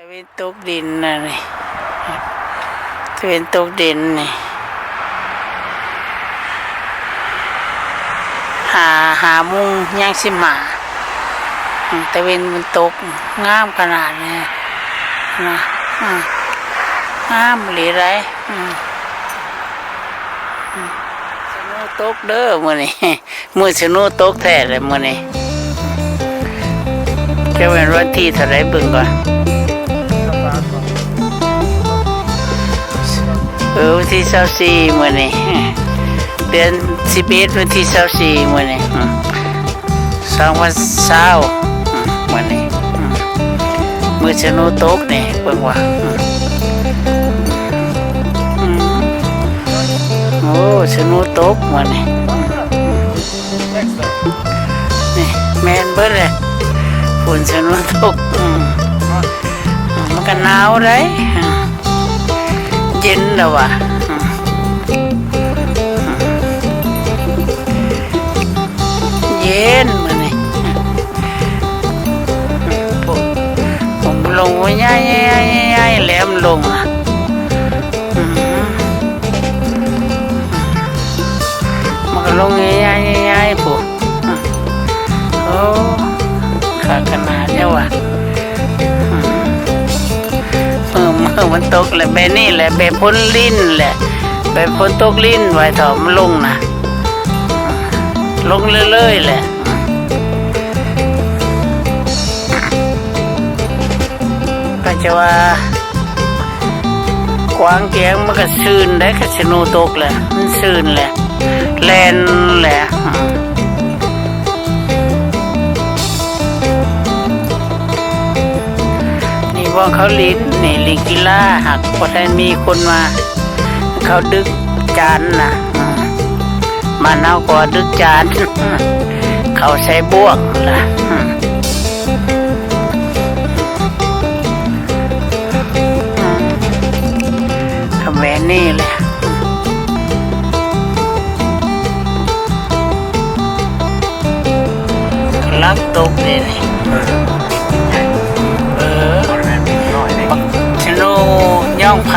ตะเวนตกดินนะนี่ตะเวนตกดินนี่หาหามุงย่างสิมาตะเวนมันตกงามขนาดนี้นะงามหรือไรอืมอืมสนุตกเด้อมือนี้มื้อสนุตกแท้เลยมือนี้จะเป็นวันที่เท่าไรบิ่งก่อน เออวันที่เสาสี่มื่อนี้เดือนสิบเอ็ดวันที่เสาสี่มื่อนี้สองวันเสาร์มื่อนี้มือชนูตกเนี่ยเบิ่งว่าโอ้ชนูตกมื่อนี้นี่แมนเบิดเลยฝุ่นชนูตกมันก็หนาวเลย ย็นแล้ววะเย็นมาเนี่ผมผมลงง่ายย่ายแหลมลงอะมันก็ลงย่าย มันตกแหละแบบนี้แหละแบบพ้นลิ้นแหละแบบพ้นตกลิ้นไว้ถอมนลงนะลงเรื่อยๆแหละก็จะว่ากวางเกียงมันก็ซื่นได้ก็ชนูตกแหละมันซื่นแหละแลนแหละนี่ว่าเขาลิ้น นี่ลิงกีฬาหักพอได้มีคนมา เขาดึกจานนะมาเน่าก็ดึกจาน เขาใช้บ่วงล่ะอืมอืมคำแหวนนี่แหละลักตกเลย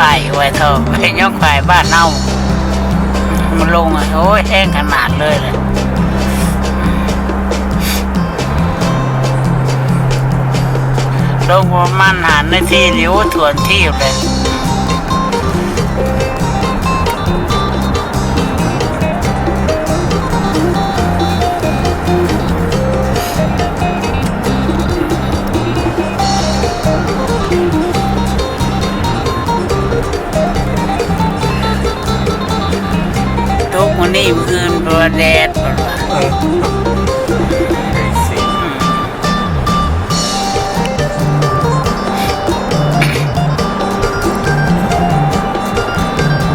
ไผ่ไว้เถอะไปย่องไผ่บ้านเน่ามันลงอะโอ้ยแห้งขนาดเลยเลยลงหัวมันหันในทีเดียวถวนที่เลย ทุกวันนี้คืนตัวแดดหมดว่ะ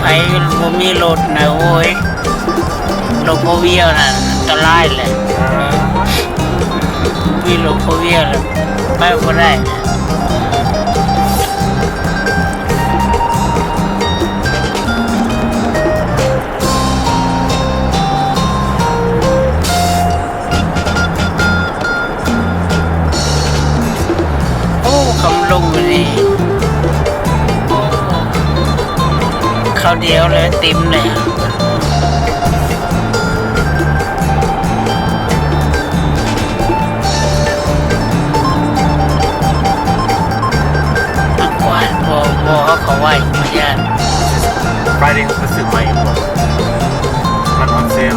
ไปบ่มีรถนะโอ้ยรถโคเวียน่ะอันตรายเลยมีรถโคเวียเลยไปบ่ได้นะ ลงอยู่นี่ข้าวเดียวเลยติมเลยอะอะกวาดพอพอเขาขาไหวมาญาติ Friday รู้สึกไหมบอกมันออนเซล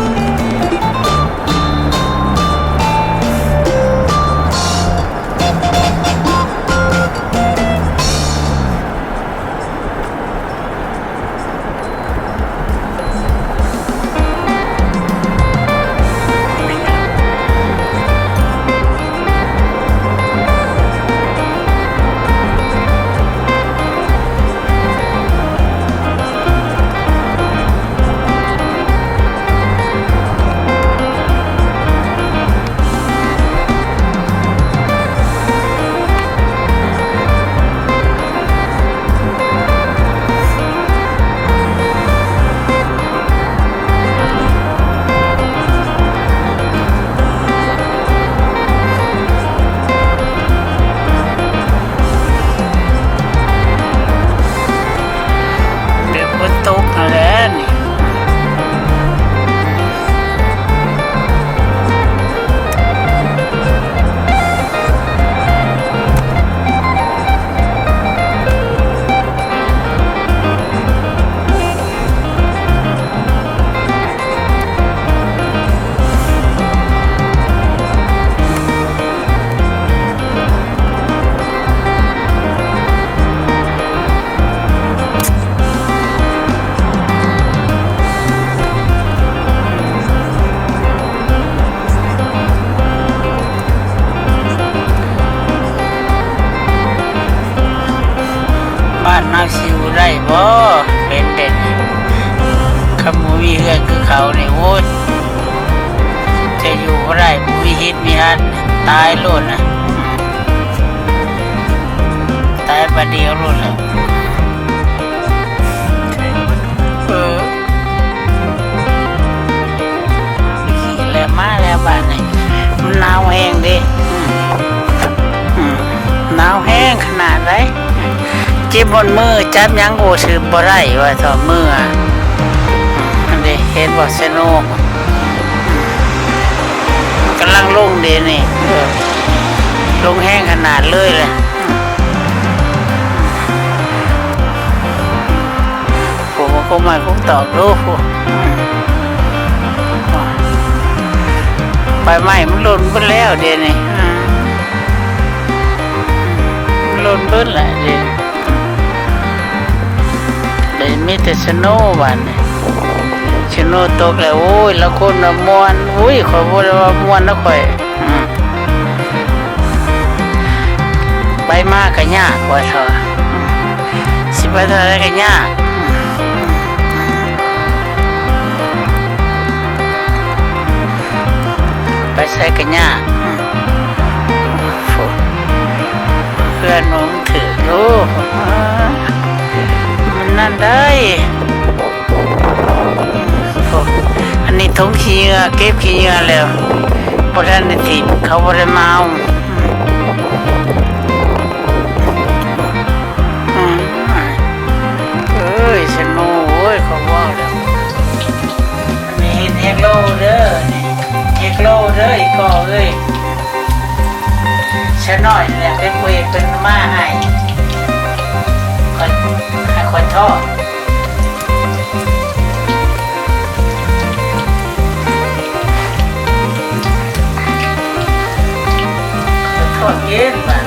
ขโมยมีเฮือนคือเขาเนี่ยโว้ยจะอยู่บ่ได้บ่มีฮิตมีฮันตายโลดนะตายประเดียวโลดแล้วเออขี่แล้วมาแล้วบ้านนี่มันหนาวแห้งดิหนาวแห้งขนาดไรเจ็บบนมือจับยังโอสืบบ่ได้ว่าต่อมืออะ เห็นบ่สนุกกำลังลงเดนี่ลงแห้งขนาดเลยเลยผมก็ม่คงตอบรู้ใบไม้มันหล่นไปแล้วเดี๋ยวนี้อืมมันหล่นเบิดแหละเดี๋ยวเดนมีแต่สโนว์วันนี้ส โนว์ตกแล้วโอ้ยแล้วคนละมวนอุ้ยขอยบอกเลยว่ามวนนะข่อยอืมากก็ยากว่าเถอสิไปเท่าไรก็ยากไปใส่ก็ยากเพื่อนน้องถือดูมันนั่นได้ อันนี้ทงขี้เงือเก็บขี้เงือแล้วบริษัททีเขาบริมาเอาอืมเอ้ยสนุกเว้ยเขาว่าแล้วอันนี้เอกโลเด้อเอกโลเด้ออีกก็เอ้ยฉันหน้อยนี่แหละเป็นเวทเป็นมาให้คอยคอยทอด ทอ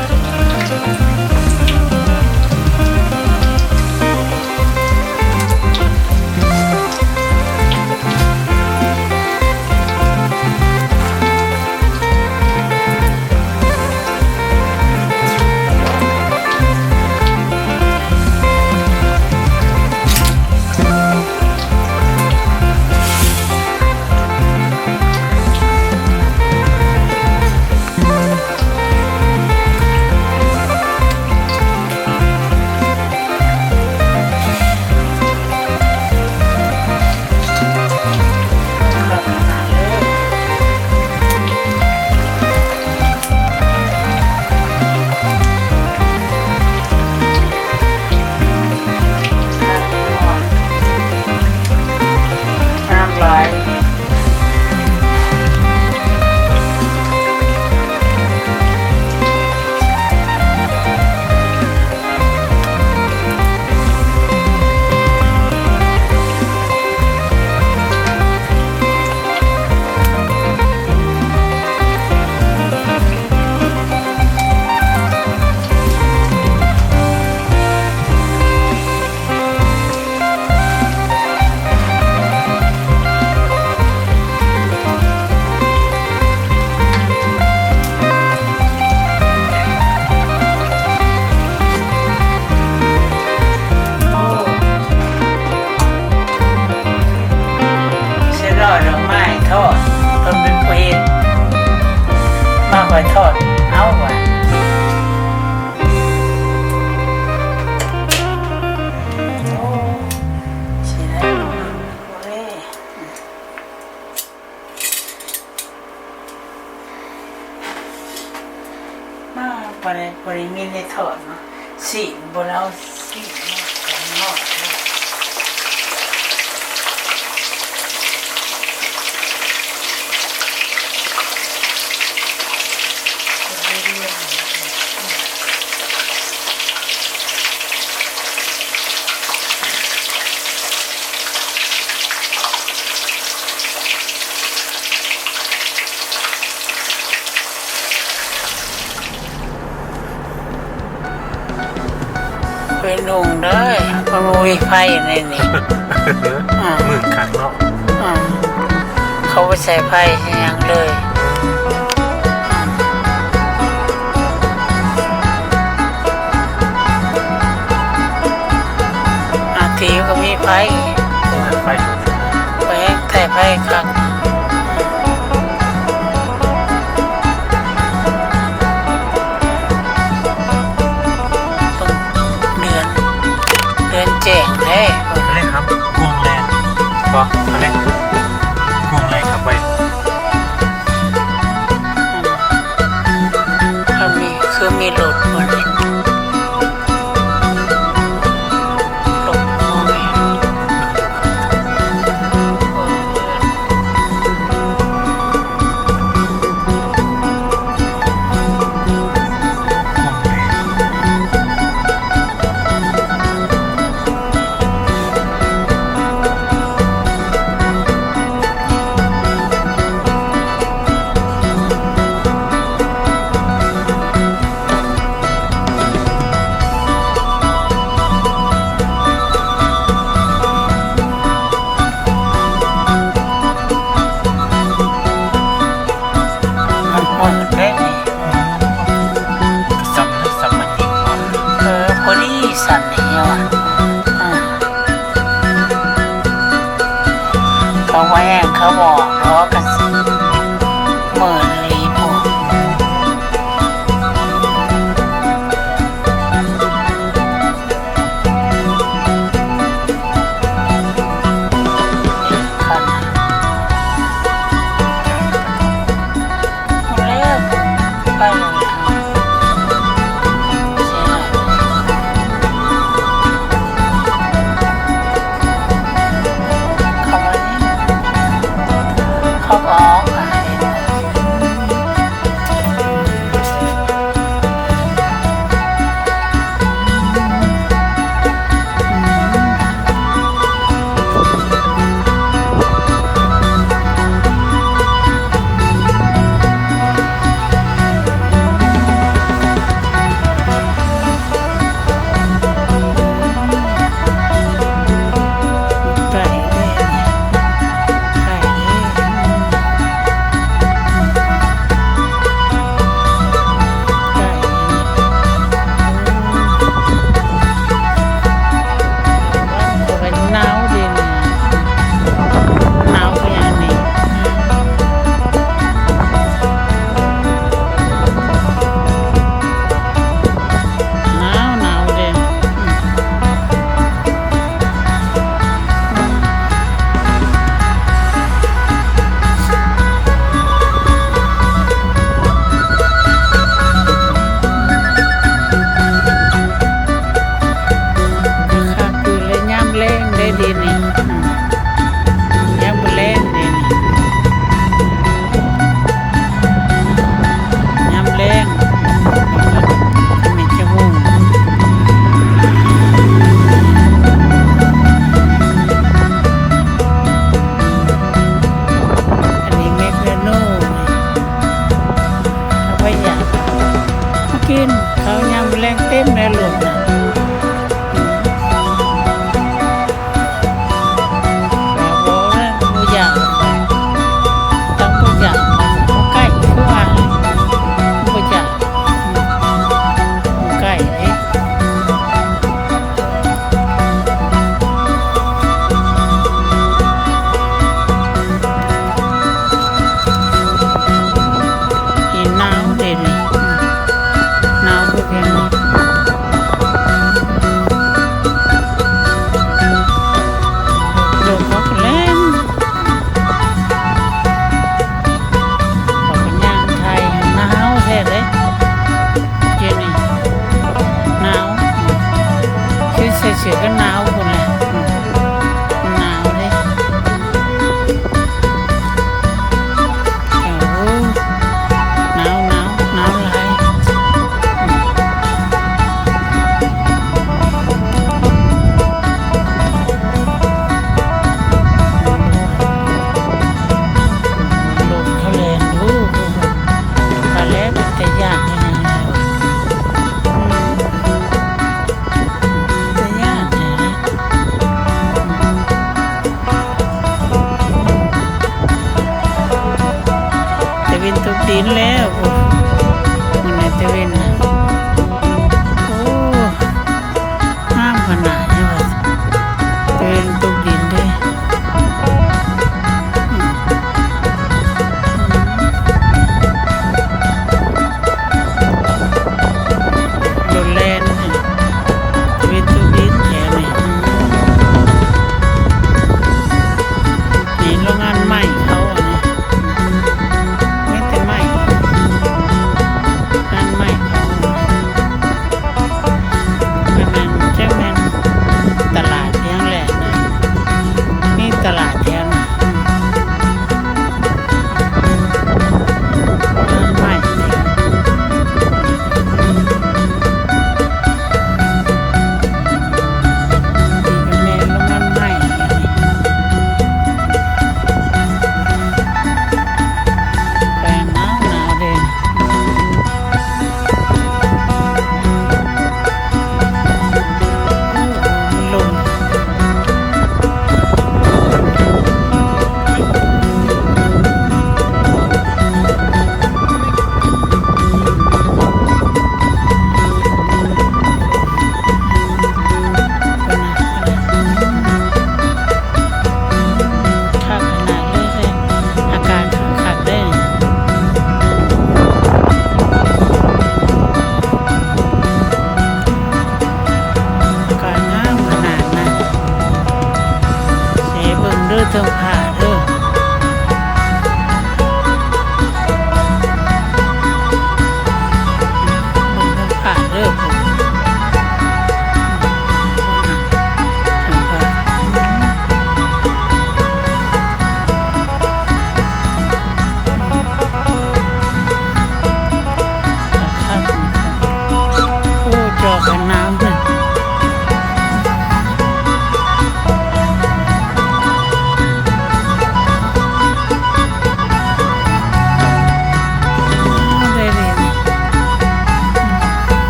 มาบริบริมีในทอ เนาะสีบนเอาสีมาของนอกเลยเป็นลุงเด้อมันมีไฟในนี่อ่ามืดขันเนาะอืมเขาไปใส่ไฟอยังเลยตีก็มีไฟไฟอยู่ไฟแต่ไฟคัก เดือ te ven.